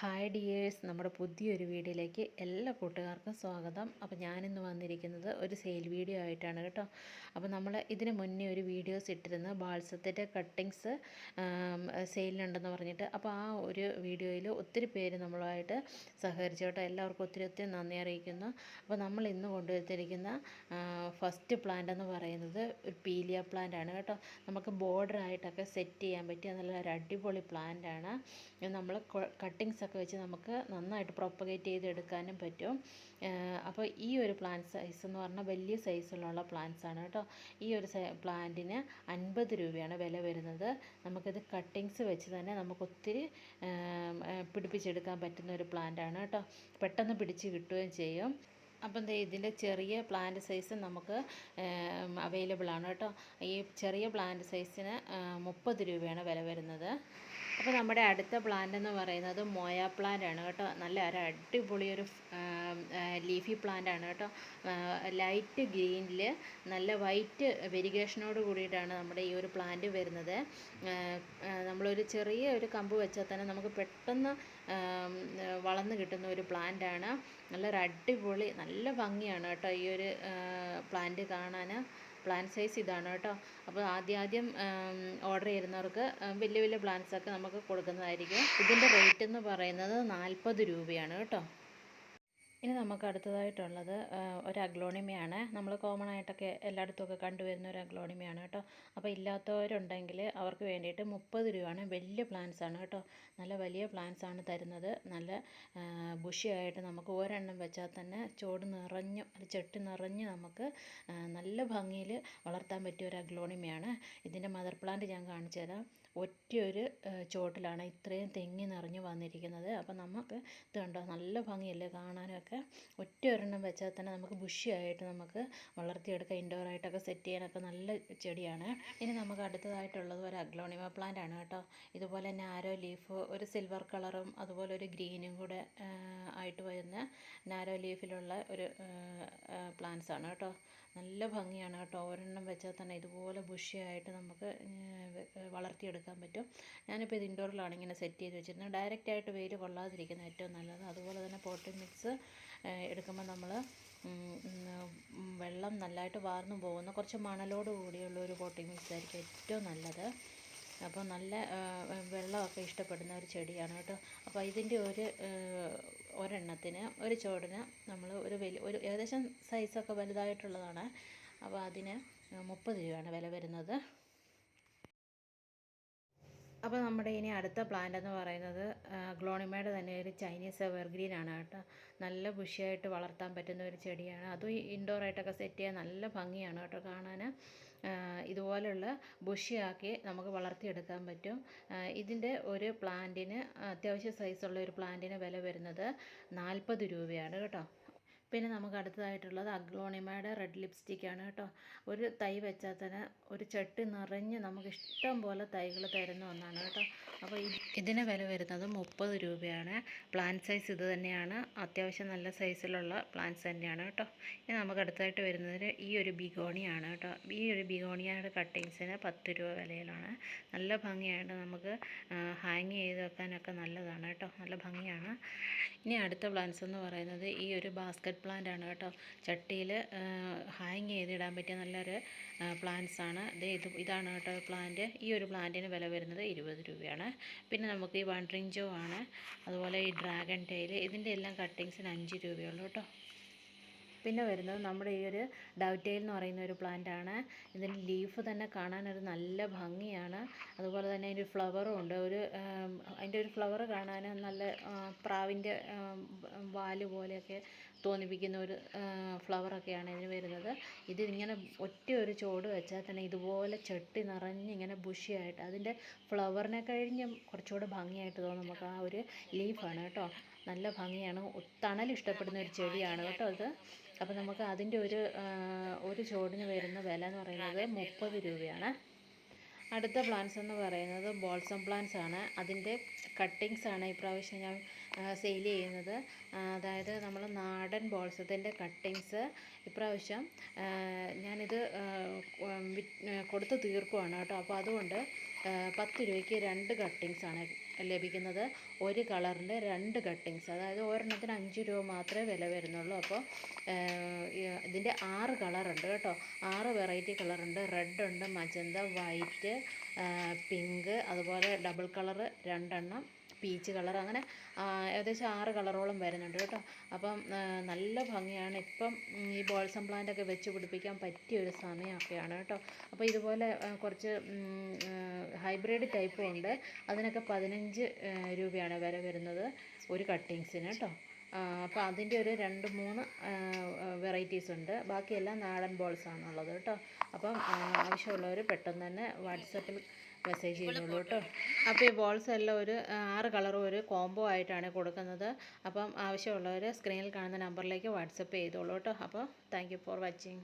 Hi dears നമ്മുടെ പുതിയൊരു വീഡിയോയിലേക്ക് എല്ലാ കൂട്ടുകാർക്കും സ്വാഗതം. അപ്പോൾ ഞാനിന്ന് വന്നിരിക്കുന്നത് ഒരു സെയിൽ വീഡിയോ ആയിട്ടാണ് കേട്ടോ. അപ്പോൾ നമ്മൾ ഇതിന് മുന്നേ ഒരു വീഡിയോസ് ഇട്ടിരുന്നു ബാൾസത്തിന്റെ കട്ടിങ്സ് സെയിലുണ്ടെന്ന് പറഞ്ഞിട്ട് അപ്പോൾ ആ ഒരു വീഡിയോയിൽ ഒത്തിരി പേര് നമ്മളുമായിട്ട് സഹകരിച്ചു കേട്ടോ. എല്ലാവർക്കും ഒത്തിരി ഒത്തിരി നന്ദി അറിയിക്കുന്നു. അപ്പോൾ നമ്മൾ ഇന്ന് കൊണ്ടുവരുത്തിരിക്കുന്ന ഫസ്റ്റ് പ്ലാന്റ് എന്ന് പറയുന്നത് ഒരു പീലിയ പ്ലാന്റ് ആണ് കേട്ടോ. നമുക്ക് ബോർഡർ ആയിട്ടൊക്കെ സെറ്റ് ചെയ്യാൻ പറ്റിയ നല്ല ഒരു അടിപൊളി പ്ലാന്റ് ആണ്. നമ്മൾ കട്ടിങ്സ് ഒക്കെ വെച്ച് നമുക്ക് നന്നായിട്ട് പ്രൊപ്പഗേറ്റ് ചെയ്തെടുക്കാനും പറ്റും. അപ്പോൾ ഈ ഒരു പ്ലാന്റ് സൈസ് എന്ന് പറഞ്ഞാൽ വലിയ സൈസിലുള്ള പ്ലാന്റ്സ് ആണ് കേട്ടോ. ഈ ഒരു പ്ലാന്റിന് അൻപത് രൂപയാണ് വില വരുന്നത്. നമുക്കിത് കട്ടിങ്സ് വെച്ച് തന്നെ നമുക്ക് ഒത്തിരി പിടിപ്പിച്ചെടുക്കാൻ പറ്റുന്ന ഒരു പ്ലാന്റ് ആണ് കേട്ടോ. പെട്ടെന്ന് പിടിച്ച് കിട്ടുകയും ചെയ്യും. അപ്പം ദേ ഇതിന്റെ ചെറിയ പ്ലാന്റ് സൈസ് നമുക്ക് അവൈലബിൾ ആണ് കേട്ടോ. ഈ ചെറിയ പ്ലാന്റ് സൈസിന് മുപ്പത് രൂപയാണ് വില വരുന്നത്. അപ്പോൾ നമ്മുടെ അടുത്ത പ്ലാന്റ് എന്ന് പറയുന്നത് മോയ പ്ലാന്റ് ആണ് കേട്ടോ. നല്ല ഒരു അടിപൊളി ഒരു ലീഫി പ്ലാന്റ് ആണ് കേട്ടോ. ലൈറ്റ് ഗ്രീനിൽ നല്ല വൈറ്റ് വെരിഗേഷനോട് കൂടിയിട്ടാണ് നമ്മുടെ ഈ ഒരു പ്ലാന്റ് വരുന്നത്. നമ്മളൊരു ചെറിയ ഒരു കമ്പ് വെച്ചാൽ തന്നെ നമുക്ക് പെട്ടെന്ന് വളർന്നു കിട്ടുന്ന ഒരു പ്ലാന്റ് ആണ്. നല്ലൊരു അടിപൊളി നല്ല ഭംഗിയാണ് കേട്ടോ ഈ ഒരു പ്ലാന്റ് കാണാൻ പ്ലാന്റ് സൈസ് ഇതാണ് കേട്ടോ. അപ്പോൾ ആദ്യം ആദ്യം ഓർഡർ ചെയ്യുന്നവർക്ക് വലിയ വലിയ പ്ലാന്റ്സൊക്കെ നമുക്ക് കൊടുക്കുന്നതായിരിക്കും. ഇതിന്റെ റേറ്റ് എന്ന് പറയുന്നത് നാൽപ്പത് രൂപയാണ് കേട്ടോ. ഇനി നമുക്ക് അടുത്തതായിട്ടുള്ളത് ഒരു അഗ്ലോണിമയാണ്. നമ്മൾ കോമൺ ആയിട്ടൊക്കെ എല്ലായിടത്തുമൊക്കെ കണ്ടുവരുന്ന ഒരു അഗ്ലോണിമയാണ് കേട്ടോ. അപ്പോൾ ഇല്ലാത്തവരുണ്ടെങ്കിൽ അവർക്ക് വേണ്ടിയിട്ട് മുപ്പത് രൂപയാണ് വലിയ പ്ലാന്റ്സ് ആണ് കേട്ടോ. നല്ല വലിയ പ്ലാന്റ്സ് ആണ് തരുന്നത്. നല്ല ബുഷിയായിട്ട് നമുക്ക് ഒരെണ്ണം വെച്ചാൽ തന്നെ ചോട് നിറഞ്ഞ് ചെട്ടി നിറഞ്ഞ് നമുക്ക് നല്ല ഭംഗിയിൽ വളർത്താൻ പറ്റിയ ഒരു അഗ്ലോണിമയാണ്. ഇതിന്റെ മദർ പ്ലാന്റ് ഞാൻ കാണിച്ചു തരാം ഒറ്റയൊരു ചോട്ടിലാണ് ഇത്രയും തെങ്ങി നിറഞ്ഞു വന്നിരിക്കുന്നത്. അപ്പോൾ നമുക്ക് ഇത് കണ്ടോ നല്ല ഭംഗിയല്ലേ കാണാനൊക്കെ? ഒറ്റ ഒരെണ്ണം വെച്ചാൽ തന്നെ നമുക്ക് ബുഷിയായിട്ട് നമുക്ക് വളർത്തിയെടുക്കാം. ഇൻഡോർ ആയിട്ടൊക്കെ സെറ്റ് ചെയ്യാനൊക്കെ നല്ല ചെടിയാണ്. ഇനി നമുക്ക് അടുത്തതായിട്ടുള്ളത് ഒരു അഗ്ലോണിമ പ്ലാന്റ് ആണ് കേട്ടോ. ഇതുപോലെ നാരോ ലീഫ് ഒരു സിൽവർ കളറും അതുപോലെ ഒരു ഗ്രീനും കൂടെ ആയിട്ട് വരുന്ന നാരോ ലീഫിലുള്ള ഒരു പ്ലാന്റ്സ് ആണ് കേട്ടോ. നല്ല ഭംഗിയാണ് കേട്ടോ. ഒരെണ്ണം വെച്ചാൽ തന്നെ ഇതുപോലെ ബുഷിയായിട്ട് നമുക്ക് വളർത്തിയെടുക്കാൻ പറ്റും. ഞാനിപ്പോൾ ഇത് ഇൻഡോറിലാണ് ഇങ്ങനെ സെറ്റ് ചെയ്ത് വെച്ചിരുന്നത്. ഡയറക്റ്റ് ആയിട്ട് വെയിൽ കൊള്ളാതിരിക്കുന്ന ഏറ്റവും നല്ലത്. അതുപോലെ തന്നെ പോട്ടിംഗ് മിക്സ് എടുക്കുമ്പോൾ നമ്മൾ വെള്ളം നല്ലതായിട്ട് വാർന്നു പോകുന്ന കുറച്ച് മണലോട് കൂടിയുള്ള ഒരു പോട്ടിംഗ് മിക്സ് ആയിരിക്കും ഏറ്റവും നല്ലത്. അപ്പോൾ നല്ല വെള്ളമൊക്കെ ഇഷ്ടപ്പെടുന്ന ഒരു ചെടിയാണ് കേട്ടോ. അപ്പോൾ ഇതിന്റെ ഒരു ഒരെണ്ണത്തിന് ഒരു ചോടിന് നമ്മൾ ഒരു വലിയ ഒരു ഏകദേശം സൈസൊക്കെ വലുതായിട്ടുള്ളതാണ്. അപ്പോൾ അതിന് മുപ്പത് രൂപയാണ് വില വരുന്നത്. അപ്പോൾ നമ്മുടെ ഇനി അടുത്ത പ്ലാന്റ് എന്ന് പറയുന്നത് ഗ്ലോണിമയുടെ തന്നെ ഒരു ചൈനീസ് എവർഗ്രീൻ ആണ് കേട്ടോ. നല്ല ബുഷിയായിട്ട് വളർത്താൻ പറ്റുന്ന ഒരു ചെടിയാണ്. അതും ഇൻഡോർ ആയിട്ടൊക്കെ സെറ്റ് ചെയ്യാൻ നല്ല ഭംഗിയാണ് കേട്ടോ കാണാൻ ഇതുപോലുള്ള ബുഷിയാക്കി നമുക്ക് വളർത്തിയെടുക്കാൻ പറ്റും. ഇതിന്റെ ഒരു പ്ലാന്റിന് അത്യാവശ്യം സൈസുള്ള ഒരു പ്ലാന്റിന് വില വരുന്നത് നാൽപ്പത് രൂപയാണ് കേട്ടോ. പിന്നെ നമുക്ക് അടുത്തതായിട്ടുള്ളത് അഗ്ലോണിമയുടെ റെഡ് ലിപ്സ്റ്റിക്കാണ് കേട്ടോ. ഒരു തൈ വെച്ചാൽ തന്നെ ഒരു ചട്ടി നിറഞ്ഞ് നമുക്ക് ഇഷ്ടം പോലെ തൈകൾ തരുന്ന ഒന്നാണ് കേട്ടോ. അപ്പോൾ ഇതിന് വില വരുന്നത് മുപ്പത് രൂപയാണ്. പ്ലാന്റ് സൈസ് ഇത് തന്നെയാണ്. അത്യാവശ്യം നല്ല സൈസിലുള്ള പ്ലാന്റ്സ് തന്നെയാണ് കേട്ടോ. ഇനി നമുക്ക് അടുത്തായിട്ട് വരുന്നത് ഈ ഒരു ബിഗോണിയാണ് കേട്ടോ. ഈ ഒരു ബിഗോണിയയുടെ കട്ടിങ്സിന് പത്ത് രൂപ വിലയിലാണ്. നല്ല ഭംഗിയായിട്ട് നമുക്ക് ഹാങ് ചെയ്ത് വെക്കാനൊക്കെ നല്ലതാണ് കേട്ടോ. നല്ല ഭംഗിയാണ്. ഇനി അടുത്ത പ്ലാന്റ്സ് എന്ന് പറയുന്നത് ഈ ഒരു ബാസ്ക്കറ്റ് പ്ലാന്റ് ആണ് കേട്ടോ. ചട്ടിയിൽ ഹാങ് ചെയ്തിടാൻ പറ്റിയ നല്ലൊരു പ്ലാന്റ്സ് ആണ്. ഇത് ഇതാണ് കേട്ടോ പ്ലാന്റ് ഈ ഒരു പ്ലാന്റിന് വില വരുന്നത് ഇരുപത് രൂപയാണ്. പിന്നെ നമുക്ക് ഈ വണ്ടറിങ് ജോ ആണ്. അതുപോലെ ഈ ഡ്രാഗൺ ടൈൽ ഇതിന്റെ എല്ലാം കട്ടിങ്സിന് അഞ്ച് രൂപയുള്ളൂ കേട്ടോ. പിന്നെ വരുന്നത് നമ്മുടെ ഈ ഒരു ഡൗറ്റെയിൽ എന്ന് പറയുന്ന ഒരു പ്ലാന്റ് ആണ്. ഇതിന്റെ ലീഫ് തന്നെ കാണാൻ ഒരു നല്ല ഭംഗിയാണ്. അതുപോലെ തന്നെ അതിന്റെ ഫ്ലവറും ഉണ്ട്. ഒരു അതിന്റെ ഒരു ഫ്ലവർ കാണാൻ നല്ല പ്രാവിന്റെ വാൽ പോലെയൊക്കെ തോന്നിപ്പിക്കുന്ന ഒരു ഫ്ലവറൊക്കെയാണ് ഇതിന് വരുന്നത്. ഇത് ഇങ്ങനെ ഒറ്റ ഒരു ചോട് വെച്ചാൽ തന്നെ ഇതുപോലെ ചെട്ടി നിറഞ്ഞ് ഇങ്ങനെ ബുഷിയായിട്ട് അതിന്റെ ഫ്ലവറിനെ കഴിഞ്ഞ് കുറച്ചുകൂടെ ഭംഗിയായിട്ട് തോന്നും. നമുക്ക് ആ ഒരു ലീഫാണ് കേട്ടോ. നല്ല ഭംഗിയാണ്. തണൽ ഇഷ്ടപ്പെടുന്ന ഒരു ചെടിയാണ് കേട്ടോ അത് അപ്പോൾ നമുക്ക് അതിന്റെ ഒരു ഒരു ചോടിന് വരുന്ന വില എന്ന് പറയുന്നത് മുപ്പത് രൂപയാണ്. അടുത്ത പ്ലാന്റ്സ് എന്ന് പറയുന്നത് ബോൾസം പ്ലാന്റ്സ് ആണ്. അതിന്റെ കട്ടിങ്സ് ആണ്. ഇപ്രാവശ്യം ഞാൻ സെയിൽ ചെയ്യുന്നത്. അതായത് നമ്മൾ നാടൻ ബോൾസത്തിന്റെ കട്ടിങ്സ്. ഇപ്രാവശ്യം ഞാനിത് കൊടുത്ത് തീർക്കുവാണ് കേട്ടോ. അപ്പോൾ അതുകൊണ്ട് പത്ത് രൂപയ്ക്ക് രണ്ട് കട്ടിങ്സാണ് ലഭിക്കുന്നത്. ഒരു കളറിന്റെ രണ്ട് കട്ടിങ്സ്. അതായത് ഒരെണ്ണത്തിന് അഞ്ച് രൂപ മാത്രമേ വില വരുന്നുള്ളൂ. അപ്പോൾ ഇതിന്റെ ആറ് കളറുണ്ട് കേട്ടോ. ആറ് വെറൈറ്റി കളറുണ്ട്. റെഡ് ഉണ്ട് മജന്ത വൈറ്റ് പിങ്ക് അതുപോലെ ഡബിൾ കളറ് രണ്ടെണ്ണം. പീച്ച് കളർ അങ്ങനെ ഏകദേശം ആറ് കളറോളം വരുന്നുണ്ട് കേട്ടോ. അപ്പം നല്ല ഭംഗിയാണ്. ഇപ്പം ഈ ബോൾസം പ്ലാന്റ് ഒക്കെ വെച്ച് പിടിപ്പിക്കാൻ പറ്റിയ ഒരു സമയമൊക്കെയാണ് കേട്ടോ. അപ്പോൾ ഇതുപോലെ കുറച്ച് ഹൈബ്രിഡ് ടൈപ്പും ഉണ്ട്. അതിനൊക്കെ പതിനഞ്ച് രൂപയാണ് വില വരുന്നത് ഒരു കട്ടിങ്സിന് കേട്ടോ. അപ്പോൾ അതിന്റെ ഒരു രണ്ട് മൂന്ന് വെറൈറ്റീസ് ഉണ്ട്. ബാക്കിയെല്ലാം നാടൻ ബോൾസ് ആണുള്ളത് കേട്ടോ. അപ്പം ആവശ്യമുള്ളവർ പെട്ടെന്ന് തന്നെ വാട്സപ്പിൽ മെസ്സേജ് ചെയ്യുന്നുള്ളൂ കേട്ടോ അപ്പോൾ ഈ ബോൾസ് എല്ലാം ഒരു ആറ് കളറും ഒരു കോംബോ ആയിട്ടാണ് കൊടുക്കുന്നത്. അപ്പം ആവശ്യമുള്ളവർ സ്ക്രീനിൽ കാണുന്ന നമ്പറിലേക്ക് വാട്സപ്പ് ചെയ്തോളൂ കേട്ടോ. അപ്പോൾ താങ്ക് ഫോർ വാച്ചിങ്